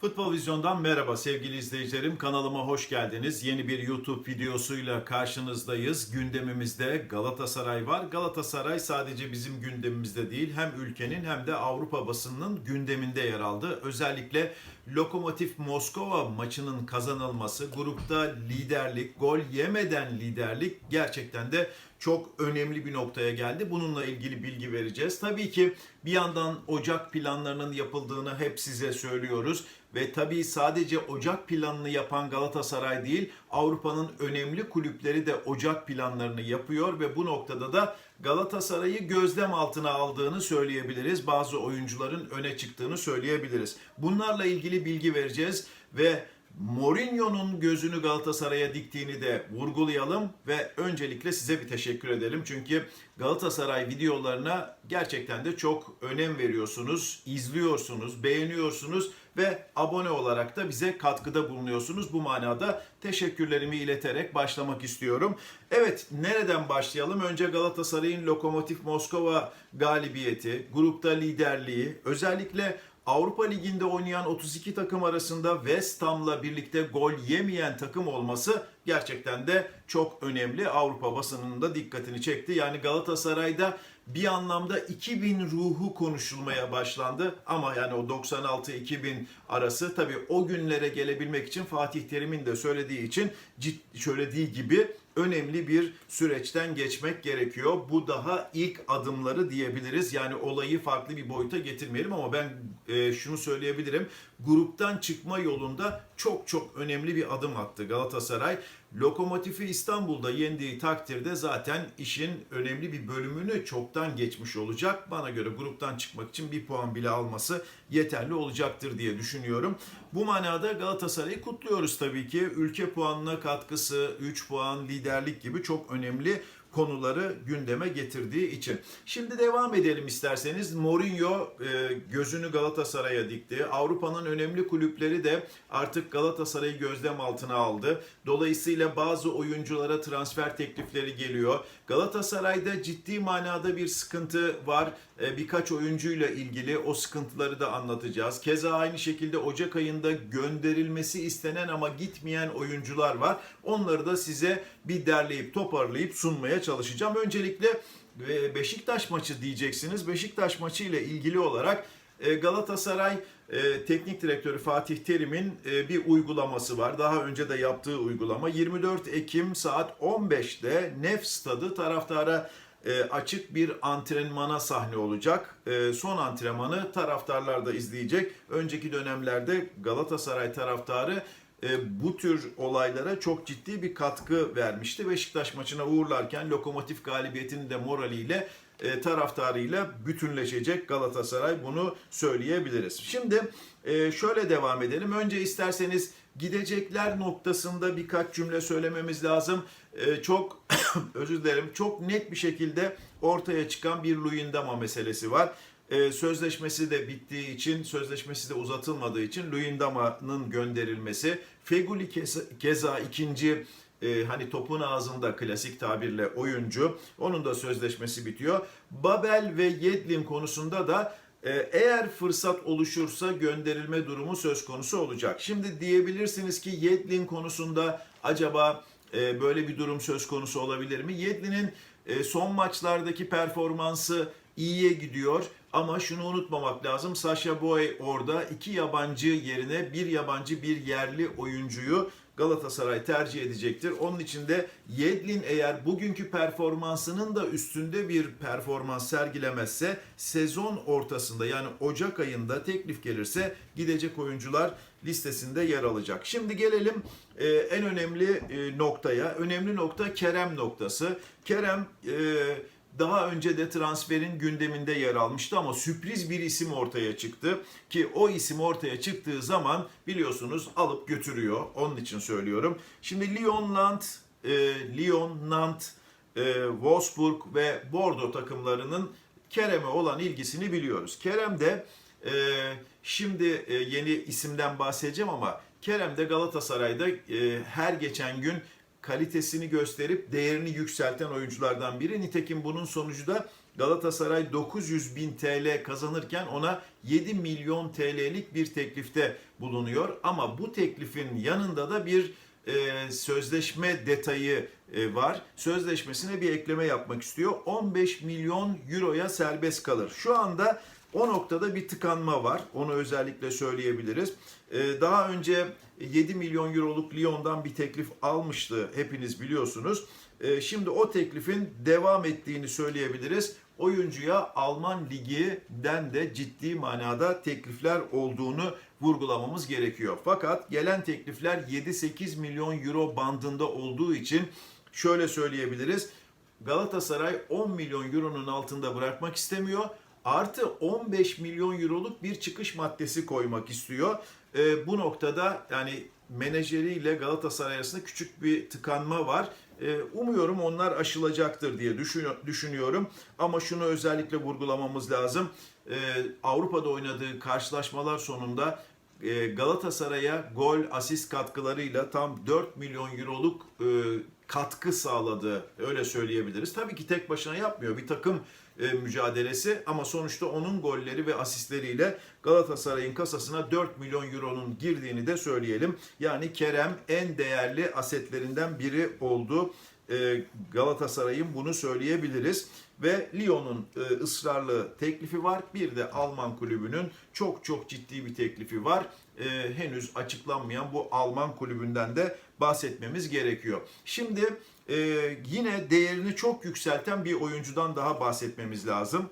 Futbol Vizyon'dan merhaba sevgili izleyicilerim. Kanalıma hoş geldiniz. Yeni bir YouTube videosuyla karşınızdayız. Gündemimizde Galatasaray var. Galatasaray sadece bizim gündemimizde değil, hem ülkenin hem de Avrupa basınının gündeminde yer aldı. Özellikle Lokomotiv Moskova maçının kazanılması, grupta liderlik, gol yemeden liderlik gerçekten de çok önemli bir noktaya geldi. Bununla ilgili bilgi vereceğiz. Tabii ki bir yandan Ocak planlarının yapıldığını hep size söylüyoruz. Ve tabii sadece Ocak planını yapan Galatasaray değil, Avrupa'nın önemli kulüpleri de Ocak planlarını yapıyor ve bu noktada da Galatasaray'ı gözlem altına aldığını söyleyebiliriz. Bazı oyuncuların öne çıktığını söyleyebiliriz. Bunlarla ilgili bilgi vereceğiz ve Mourinho'nun gözünü Galatasaray'a diktiğini de vurgulayalım ve öncelikle size bir teşekkür edelim. Çünkü Galatasaray videolarına gerçekten de çok önem veriyorsunuz, izliyorsunuz, beğeniyorsunuz ve abone olarak da bize katkıda bulunuyorsunuz. Bu manada teşekkürlerimi ileterek başlamak istiyorum. Evet, nereden başlayalım? Önce Galatasaray'ın Lokomotiv Moskova galibiyeti, grupta liderliği, özellikle Avrupa Ligi'nde oynayan 32 takım arasında West Ham'la birlikte gol yemeyen takım olması gerçekten de çok önemli. Avrupa basınının da dikkatini çekti. Yani Galatasaray'da bir anlamda 2000 ruhu konuşulmaya başlandı. Ama yani o 96-2000 arası tabii o günlere gelebilmek için Fatih Terim'in de söylediği için cid- söylediği gibi önemli bir süreçten geçmek gerekiyor. Bu daha ilk adımları diyebiliriz. Yani olayı farklı bir boyuta getirmeyelim ama ben e, şunu söyleyebilirim. Gruptan çıkma yolunda çok çok önemli bir adım attı Galatasaray. Lokomotifi İstanbul'da yendiği takdirde zaten işin önemli bir bölümünü çoktan geçmiş olacak. Bana göre gruptan çıkmak için bir puan bile alması yeterli olacaktır diye düşünüyorum. Bu manada Galatasaray'ı kutluyoruz tabii ki. Ülke puanına katkısı, 3 puan, liderlik gibi çok önemli konuları gündeme getirdiği için. Şimdi devam edelim isterseniz. Mourinho e, gözünü Galatasaray'a dikti. Avrupa'nın önemli kulüpleri de artık Galatasaray'ı gözlem altına aldı. Dolayısıyla bazı oyunculara transfer teklifleri geliyor. Galatasaray'da ciddi manada bir sıkıntı var. E, birkaç oyuncuyla ilgili o sıkıntıları da anlatacağız. Keza aynı şekilde Ocak ayında gönderilmesi istenen ama gitmeyen oyuncular var. Onları da size bir derleyip toparlayıp sunmaya çalışacağım. Öncelikle e, Beşiktaş maçı diyeceksiniz. Beşiktaş maçı ile ilgili olarak e, Galatasaray e, Teknik Direktörü Fatih Terim'in bir uygulaması var. Daha önce de yaptığı uygulama. 24 Ekim saat 15'te Nef Stadı taraftara açık bir antrenmana sahne olacak. Son antrenmanı taraftarlar da izleyecek. Önceki dönemlerde Galatasaray taraftarı e, bu tür olaylara çok ciddi bir katkı vermişti. Beşiktaş maçına uğurlarken lokomotif galibiyetinin de moraliyle e, taraftarıyla bütünleşecek Galatasaray bunu söyleyebiliriz. Şimdi e, şöyle devam edelim. Önce isterseniz gidecekler noktasında birkaç cümle söylememiz lazım. E, çok özür dilerim çok net bir şekilde ortaya çıkan bir Luyendama meselesi var. E, sözleşmesi de bittiği için, sözleşmesi de uzatılmadığı için Luyendama'nın gönderilmesi, Feguli keza, ikinci e, hani topun ağzında klasik tabirle oyuncu. Onun da sözleşmesi bitiyor. Babel ve Yedlin konusunda da e, eğer fırsat oluşursa gönderilme durumu söz konusu olacak. Şimdi diyebilirsiniz ki Yedlin konusunda acaba e, böyle bir durum söz konusu olabilir mi? Yedlin'in son maçlardaki performansı iyiye gidiyor. Ama şunu unutmamak lazım. Sasha Boy orada iki yabancı yerine bir yabancı bir yerli oyuncuyu Galatasaray tercih edecektir. Onun için de Yedlin eğer bugünkü performansının da üstünde bir performans sergilemezse sezon ortasında yani Ocak ayında teklif gelirse gidecek oyuncular listesinde yer alacak. Şimdi gelelim e, en önemli e, noktaya. Önemli nokta Kerem noktası. Kerem e, daha önce de transferin gündeminde yer almıştı ama sürpriz bir isim ortaya çıktı ki o isim ortaya çıktığı zaman biliyorsunuz alıp götürüyor. Onun için söylüyorum. Şimdi Lyon, Nantes, e, Lyon, Nantes, e, Wolfsburg ve Bordeaux takımlarının Kerem'e olan ilgisini biliyoruz. Kerem de e, şimdi e, yeni isimden bahsedeceğim ama Kerem de Galatasaray'da e, her geçen gün kalitesini gösterip değerini yükselten oyunculardan biri. Nitekim bunun sonucu da Galatasaray 900 bin TL kazanırken ona 7 milyon TL'lik bir teklifte bulunuyor. Ama bu teklifin yanında da bir e, sözleşme detayı e, var. Sözleşmesine bir ekleme yapmak istiyor. 15 milyon euroya serbest kalır. Şu anda o noktada bir tıkanma var. Onu özellikle söyleyebiliriz. E, daha önce 7 milyon euroluk Lyon'dan bir teklif almıştı hepiniz biliyorsunuz. E, şimdi o teklifin devam ettiğini söyleyebiliriz. Oyuncuya Alman Ligi'den de ciddi manada teklifler olduğunu vurgulamamız gerekiyor. Fakat gelen teklifler 7-8 milyon euro bandında olduğu için şöyle söyleyebiliriz. Galatasaray 10 milyon euronun altında bırakmak istemiyor. Artı 15 milyon euroluk bir çıkış maddesi koymak istiyor. Ee, bu noktada yani menajeriyle Galatasaray arasında küçük bir tıkanma var. Ee, umuyorum onlar aşılacaktır diye düşün- düşünüyorum. Ama şunu özellikle vurgulamamız lazım. Ee, Avrupa'da oynadığı karşılaşmalar sonunda e, Galatasaray'a gol, asist katkılarıyla tam 4 milyon euroluk e, katkı sağladı. Öyle söyleyebiliriz. Tabii ki tek başına yapmıyor. Bir takım e, mücadelesi ama sonuçta onun golleri ve asistleriyle Galatasaray'ın kasasına 4 milyon euronun girdiğini de söyleyelim. Yani Kerem en değerli asetlerinden biri oldu. E, Galatasaray'ın bunu söyleyebiliriz. Ve Lyon'un e, ısrarlı teklifi var. Bir de Alman kulübünün çok çok ciddi bir teklifi var. Henüz açıklanmayan bu Alman kulübünden de bahsetmemiz gerekiyor. Şimdi e, yine değerini çok yükselten bir oyuncudan daha bahsetmemiz lazım.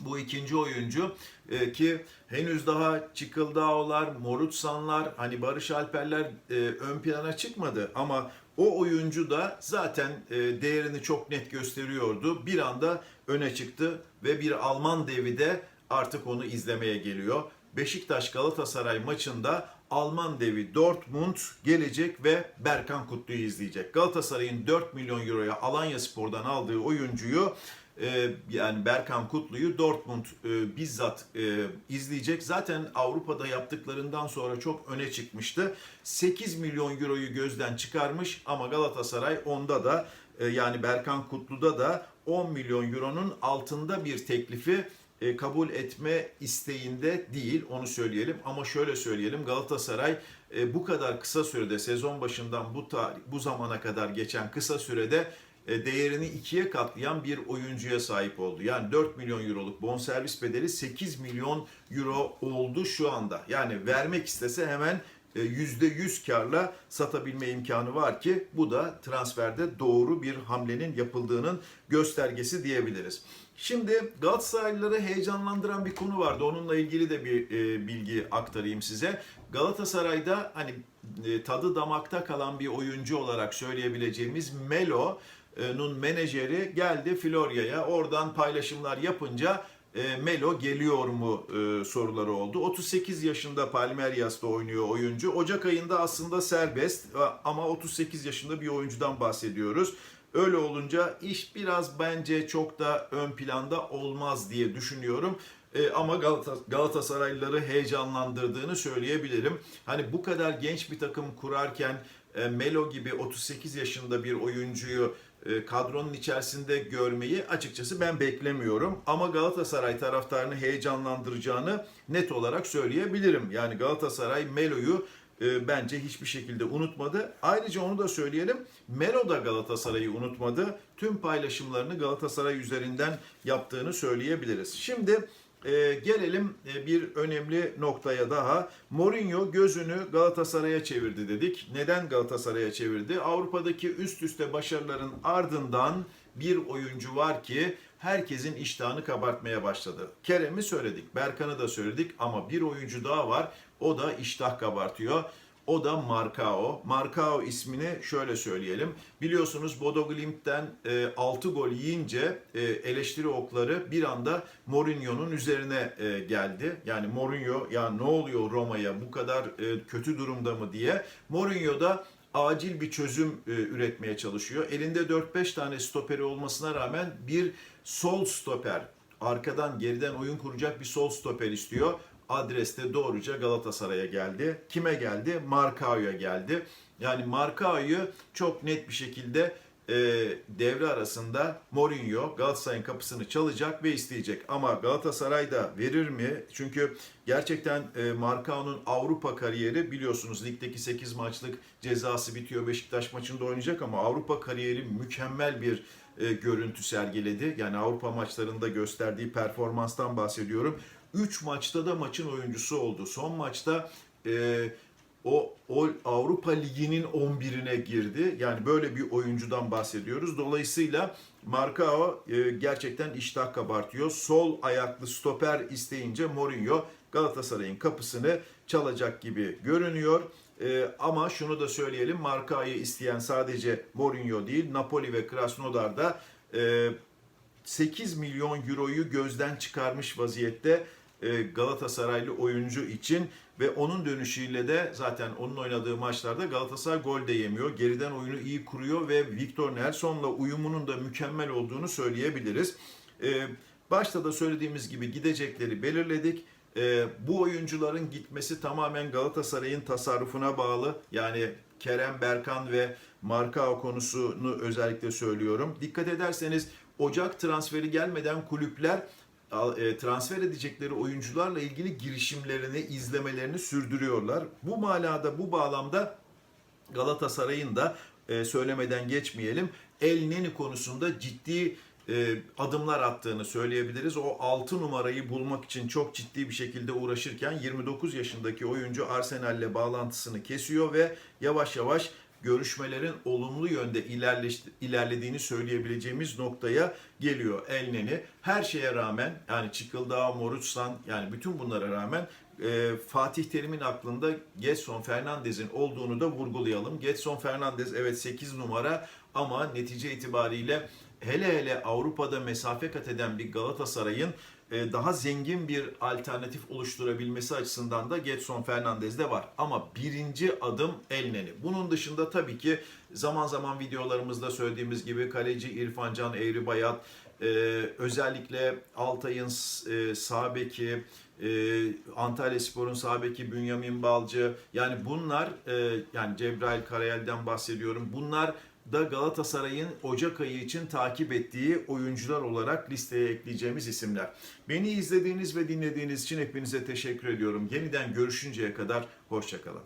Bu ikinci oyuncu e, ki henüz daha Çıkıldağolar, Morutsanlar, hani Barış Alperler e, ön plana çıkmadı ama o oyuncu da zaten e, değerini çok net gösteriyordu. Bir anda öne çıktı ve bir Alman devi de artık onu izlemeye geliyor. Beşiktaş Galatasaray maçında Alman devi Dortmund gelecek ve Berkan Kutlu'yu izleyecek. Galatasaray'ın 4 milyon euroya Alanya Spor'dan aldığı oyuncuyu e, yani Berkan Kutlu'yu Dortmund e, bizzat e, izleyecek. Zaten Avrupa'da yaptıklarından sonra çok öne çıkmıştı. 8 milyon euroyu gözden çıkarmış ama Galatasaray onda da yani Berkan Kutlu'da da 10 milyon euronun altında bir teklifi e, kabul etme isteğinde değil onu söyleyelim ama şöyle söyleyelim Galatasaray e, bu kadar kısa sürede sezon başından bu tarih, bu zamana kadar geçen kısa sürede e, değerini ikiye katlayan bir oyuncuya sahip oldu. Yani 4 milyon euroluk bonservis bedeli 8 milyon euro oldu şu anda. Yani vermek istese hemen %100 karla satabilme imkanı var ki bu da transferde doğru bir hamlenin yapıldığının göstergesi diyebiliriz. Şimdi Galatasaraylıları heyecanlandıran bir konu vardı. Onunla ilgili de bir e, bilgi aktarayım size. Galatasaray'da hani e, tadı damakta kalan bir oyuncu olarak söyleyebileceğimiz Melo'nun menajeri geldi Florya'ya. Oradan paylaşımlar yapınca e, Melo geliyor mu e, soruları oldu. 38 yaşında Palmeiras'ta oynuyor oyuncu. Ocak ayında aslında serbest e, ama 38 yaşında bir oyuncudan bahsediyoruz. Öyle olunca iş biraz bence çok da ön planda olmaz diye düşünüyorum. E, ama Galata, Galatasaraylıları heyecanlandırdığını söyleyebilirim. Hani bu kadar genç bir takım kurarken e, Melo gibi 38 yaşında bir oyuncuyu kadronun içerisinde görmeyi açıkçası ben beklemiyorum. Ama Galatasaray taraftarını heyecanlandıracağını net olarak söyleyebilirim. Yani Galatasaray Melo'yu e, bence hiçbir şekilde unutmadı. Ayrıca onu da söyleyelim. Melo da Galatasaray'ı unutmadı. Tüm paylaşımlarını Galatasaray üzerinden yaptığını söyleyebiliriz. Şimdi e, gelelim e, bir önemli noktaya daha. Mourinho gözünü Galatasaray'a çevirdi dedik. Neden Galatasaray'a çevirdi? Avrupa'daki üst üste başarıların ardından bir oyuncu var ki herkesin iştahını kabartmaya başladı. Kerem'i söyledik, Berkan'ı da söyledik ama bir oyuncu daha var. O da iştah kabartıyor. O da Marcao. Marcao ismini şöyle söyleyelim. Biliyorsunuz Bodo Glimt'ten e, 6 gol yiyince e, eleştiri okları bir anda Mourinho'nun üzerine e, geldi. Yani Mourinho ya ne oluyor Roma'ya bu kadar e, kötü durumda mı diye. Mourinho da acil bir çözüm e, üretmeye çalışıyor. Elinde 4-5 tane stoperi olmasına rağmen bir sol stoper, arkadan geriden oyun kuracak bir sol stoper istiyor. Adreste doğruca Galatasaray'a geldi. Kime geldi? Marcao'ya geldi. Yani Marcao'yu çok net bir şekilde e, devre arasında Mourinho Galatasaray'ın kapısını çalacak ve isteyecek. Ama Galatasaray da verir mi? Çünkü gerçekten e, Marcao'nun Avrupa kariyeri biliyorsunuz ligdeki 8 maçlık cezası bitiyor. Beşiktaş maçında oynayacak ama Avrupa kariyeri mükemmel bir e, görüntü sergiledi. Yani Avrupa maçlarında gösterdiği performanstan bahsediyorum. 3 maçta da maçın oyuncusu oldu. Son maçta e, o, o Avrupa Ligi'nin 11'ine girdi. Yani böyle bir oyuncudan bahsediyoruz. Dolayısıyla Marcao e, gerçekten iştah kabartıyor. Sol ayaklı stoper isteyince Mourinho Galatasaray'ın kapısını çalacak gibi görünüyor. E, ama şunu da söyleyelim. Marcao'yu isteyen sadece Mourinho değil, Napoli ve Krasnodar da e, 8 milyon euroyu gözden çıkarmış vaziyette Galatasaraylı oyuncu için ve onun dönüşüyle de zaten onun oynadığı maçlarda Galatasaray gol de yemiyor. Geriden oyunu iyi kuruyor ve Victor Nelson'la uyumunun da mükemmel olduğunu söyleyebiliriz. E, Başta da söylediğimiz gibi gidecekleri belirledik. E, Bu oyuncuların gitmesi tamamen Galatasaray'ın tasarrufuna bağlı. Yani Kerem Berkan ve Markao konusunu özellikle söylüyorum. Dikkat ederseniz Ocak transferi gelmeden kulüpler e, transfer edecekleri oyuncularla ilgili girişimlerini, izlemelerini sürdürüyorlar. Bu manada, bu bağlamda Galatasaray'ın da e, söylemeden geçmeyelim. El Neni konusunda ciddi e, adımlar attığını söyleyebiliriz. O 6 numarayı bulmak için çok ciddi bir şekilde uğraşırken 29 yaşındaki oyuncu Arsenal'le bağlantısını kesiyor ve yavaş yavaş görüşmelerin olumlu yönde ilerlediğini söyleyebileceğimiz noktaya geliyor Elneni. Her şeye rağmen yani Çıkıldağ, Moruçsan yani bütün bunlara rağmen e, Fatih Terim'in aklında Getson Fernandez'in olduğunu da vurgulayalım. Getson Fernandez evet 8 numara ama netice itibariyle hele hele Avrupa'da mesafe kat eden bir Galatasaray'ın daha zengin bir alternatif oluşturabilmesi açısından da Getson Fernandez'de var. Ama birinci adım Elneni. Bunun dışında tabii ki zaman zaman videolarımızda söylediğimiz gibi kaleci İrfan Can Eğribayat, e, özellikle Altay'ın e, sağ beki, e, Antalya Spor'un sağ Bünyamin Balcı yani bunlar e, yani Cebrail Karayel'den bahsediyorum. Bunlar da Galatasaray'ın Ocak ayı için takip ettiği oyuncular olarak listeye ekleyeceğimiz isimler. Beni izlediğiniz ve dinlediğiniz için hepinize teşekkür ediyorum. Yeniden görüşünceye kadar hoşçakalın.